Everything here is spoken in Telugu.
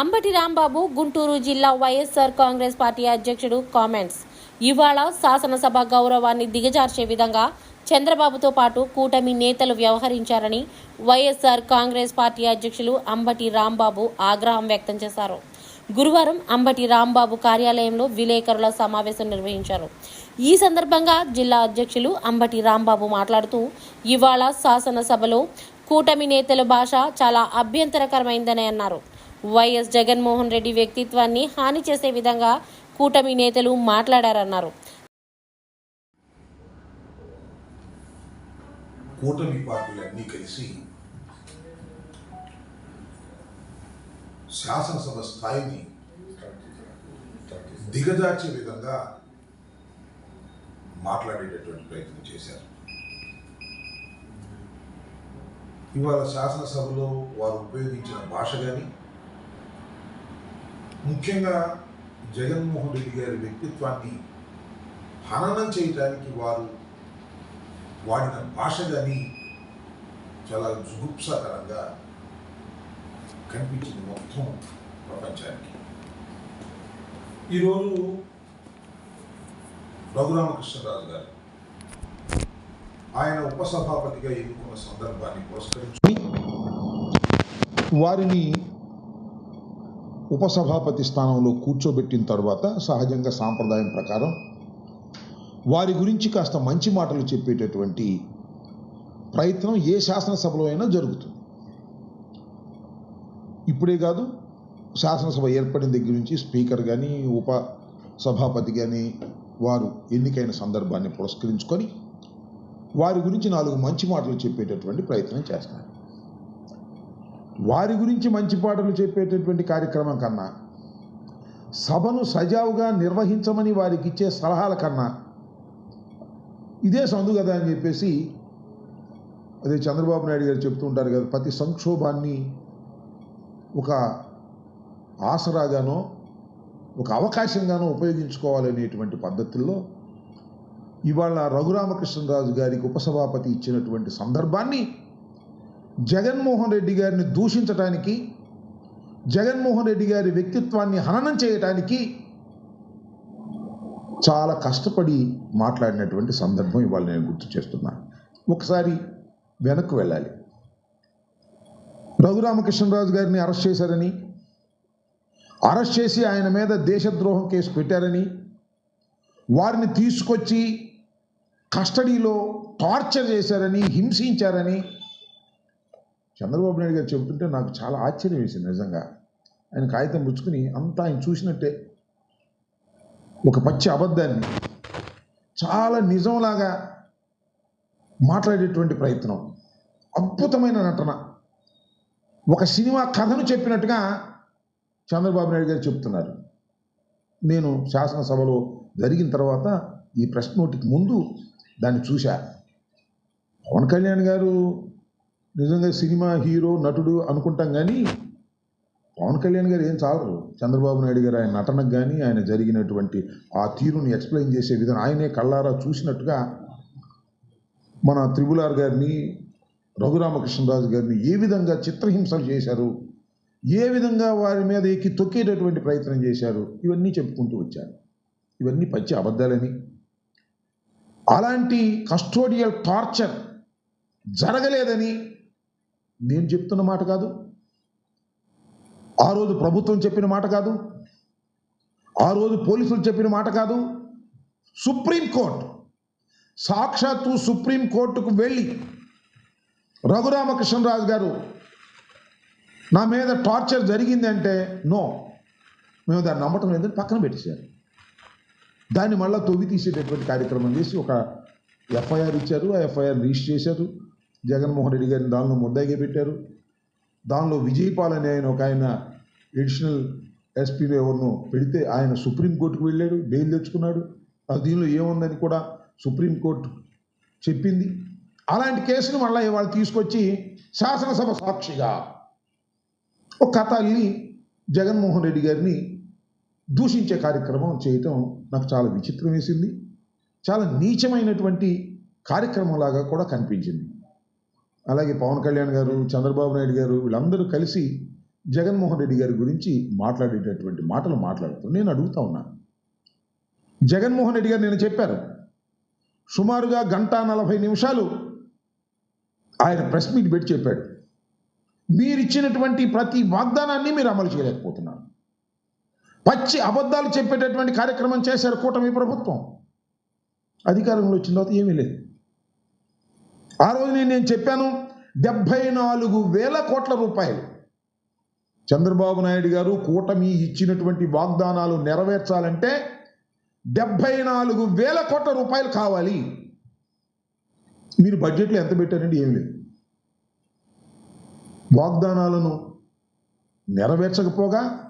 అంబటి రాంబాబు గుంటూరు జిల్లా వైఎస్ఆర్ కాంగ్రెస్ పార్టీ అధ్యక్షుడు కామెంట్స్. ఇవాళ శాసనసభ గౌరవాన్ని దిగజార్చే విధంగా చంద్రబాబుతో పాటు కూటమి నేతలు వ్యవహరించారని వైఎస్ఆర్ కాంగ్రెస్ పార్టీ అధ్యక్షులు అంబటి రాంబాబు ఆగ్రహం వ్యక్తం చేశారు. గురువారం అంబటి రాంబాబు కార్యాలయంలో విలేకరుల సమావేశం నిర్వహించారు. ఈ సందర్భంగా జిల్లా అధ్యక్షులు అంబటి రాంబాబు మాట్లాడుతూ ఇవాళ శాసనసభలో కూటమి నేతల భాష చాలా అభ్యంతరకరమైందని అన్నారు. వైఎస్ జగన్మోహన్ రెడ్డి వ్యక్తిత్వాన్ని హాని చేసే విధంగా కూటమి నేతలు మాట్లాడారన్నారు. కూటమి పార్టీలన్నీ కలిసి శాసనసభ స్థాయిని దిగజార్చే విధంగా మాట్లాడేటటువంటి ప్రయత్నం చేశారు. ఇవాళ శాసనసభలో వారు ఉపయోగించిన భాష కానీ ముఖ్యంగా జగన్మోహన్ రెడ్డి గారి వ్యక్తిత్వాన్ని హననం చేయడానికి వారు వాడిన భాష కానీ చాలా జుగుప్సాకరంగా కనిపించింది మొత్తం ప్రపంచానికి. ఈరోజు రఘురామకృష్ణరాజు గారు ఆయన ఉపసభాపతిగా ఎన్నుకున్న సందర్భాన్ని పురస్కరించుకొని వారిని ఉపసభాపతి స్థానంలో కూర్చోబెట్టిన తర్వాత సహజంగా సాంప్రదాయం ప్రకారం వారి గురించి కాస్త మంచి మాటలు చెప్పేటటువంటి ప్రయత్నం ఏ శాసనసభలో అయినా జరుగుతుంది. ఇప్పుడే కాదు శాసనసభ ఏర్పడిన దగ్గర నుంచి స్పీకర్ కానీ ఉప సభాపతి కానీ వారు ఎన్నికైన సందర్భాన్ని పురస్కరించుకొని వారి గురించి నాలుగు మంచి మాటలు చెప్పేటటువంటి ప్రయత్నం చేస్తారు వారి గురించి మంచి పాటలు చెప్పేటటువంటి కార్యక్రమం కన్నా సభను సజావుగా నిర్వహించమని వారికి ఇచ్చే సలహాల కన్నా ఇదే సందు కదా అని చెప్పేసి అదే చంద్రబాబు నాయుడు గారు చెప్తూ ఉంటారు కదా ప్రతి సంక్షోభాన్ని ఒక ఆసరాగానో ఒక అవకాశంగానో ఉపయోగించుకోవాలనేటువంటి పద్ధతుల్లో ఇవాళ రఘురామకృష్ణరాజు గారికి ఉపసభాపతి ఇచ్చినటువంటి సందర్భాన్ని జగన్మోహన్ రెడ్డి గారిని దూషించటానికి జగన్మోహన్ రెడ్డి గారి వ్యక్తిత్వాన్ని హననం చేయటానికి చాలా కష్టపడి మాట్లాడినటువంటి సందర్భం ఇవాళ నేను గుర్తు చేస్తున్నాను ఒకసారి వెనక్కు వెళ్ళాలి. రఘురామకృష్ణరాజు గారిని అరెస్ట్ చేశారని అరెస్ట్ చేసి ఆయన మీద దేశద్రోహం కేసు పెట్టారని వారిని తీసుకొచ్చి కస్టడీలో టార్చర్ చేశారని హింసించారని చంద్రబాబు నాయుడు గారు చెబుతుంటే నాకు చాలా ఆశ్చర్యం వేసింది నిజంగా. ఆయన కాగితం పుచ్చుకుని అంతా ఆయన చూసినట్టే. ఒక పచ్చి అబద్ధాన్ని. చాలా నిజంలాగా మాట్లాడేటువంటి ప్రయత్నం. అద్భుతమైన నటన. ఒక సినిమా కథను చెప్పినట్టుగా చంద్రబాబు నాయుడు గారు చెప్తున్నారు. నేను శాసనసభలో జరిగిన తర్వాత ఈ ప్రెస్ నోటికి ముందు దాన్ని చూశా. పవన్ కళ్యాణ్ గారు నిజంగా సినిమా హీరో నటుడు అనుకుంటాం కానీ పవన్ కళ్యాణ్ గారు ఏం చాలరు. చంద్రబాబు నాయుడు గారు ఆయన నటనకు కానీ ఆయన జరిగినటువంటి ఆ తీరుని ఎక్స్ప్లెయిన్ చేసే విధానం ఆయనే కళ్ళారా చూసినట్టుగా మన త్రిబులార్ గారిని రఘురామకృష్ణరాజు గారిని ఏ విధంగా చిత్రహింసలు చేశారు? ఏ విధంగా వారి మీద ఎక్కి తొక్కేటటువంటి ప్రయత్నం చేశారు? ఇవన్నీ చెప్పుకుంటూ వచ్చారు ఇవన్నీ పచ్చి అబద్ధాలని. అలాంటి కస్టోడియల్ టార్చర్ జరగలేదని నేను చెప్తున్న మాట కాదు. ఆ రోజు ప్రభుత్వం చెప్పిన మాట కాదు. ఆ రోజు పోలీసులు చెప్పిన మాట కాదు. సుప్రీంకోర్టు సాక్షాత్తు సుప్రీంకోర్టుకు వెళ్ళి రఘురామకృష్ణరాజు గారు నా మీద టార్చర్ జరిగిందంటే నో మేము దాన్ని నమ్మటం లేదని పక్కన పెట్టేశారు. దాన్ని మళ్ళీ తొవ్వి తీసేటటువంటి కార్యక్రమం చేసి ఒక ఎఫ్ఐఆర్ ఇచ్చారు. ఆ ఎఫ్ఐఆర్ రిజిస్టర్ చేశారు. జగన్మోహన్ రెడ్డి గారిని దానిలో ముద్దాయిగా పెట్టారు. దానిలో విజయపాల్ అనే ఆయన ఒక ఆయన ఎడిషనల్ ఎస్పీలో ఎవరినో పెడితే ఆయన సుప్రీంకోర్టుకు వెళ్ళాడు బెయిల్ తెచ్చుకున్నాడు. అది దీనిలో ఏముందని కూడా సుప్రీంకోర్టు చెప్పింది. అలాంటి కేసును మళ్ళీ ఇవాళ తీసుకొచ్చి శాసనసభ సాక్షిగా ఒక కథ అల్లి జగన్మోహన్ రెడ్డి గారిని దూషించే కార్యక్రమం చేయటం నాకు చాలా విచిత్రం వేసింది. చాలా నీచమైనటువంటి కార్యక్రమంలాగా కూడా కనిపించింది. అలాగే పవన్ కళ్యాణ్ గారు చంద్రబాబు నాయుడు గారు వీళ్ళందరూ కలిసి జగన్మోహన్ రెడ్డి గారి గురించి మాట్లాడేటటువంటి మాటలు మాట్లాడుతూ నేను అడుగుతా ఉన్నాను జగన్మోహన్ రెడ్డి గారు నేను చెప్పారు సుమారుగా గంట నలభై నిమిషాలు ఆయన ప్రెస్ మీట్ పెట్టి చెప్పాడు. మీరు ఇచ్చినటువంటి ప్రతి వాగ్దానాన్ని మీరు అమలు చేయలేకపోతున్నారు. పచ్చి అబద్ధాలు చెప్పేటటువంటి కార్యక్రమం చేశారు కూటమి ప్రభుత్వం. అధికారంలో వచ్చిన తర్వాత ఏమీ లేదు. ఆ రోజు నేను నేను చెప్పాను డెబ్భై నాలుగు వేల కోట్ల రూపాయలు. చంద్రబాబు నాయుడు గారు కూటమి ఇచ్చినటువంటి వాగ్దానాలు నెరవేర్చాలంటే డెబ్భై నాలుగు వేల కోట్ల రూపాయలు కావాలి. మీరు బడ్జెట్లో ఎంత పెట్టారండి ఏం లేదు. వాగ్దానాలను నెరవేర్చకపోగా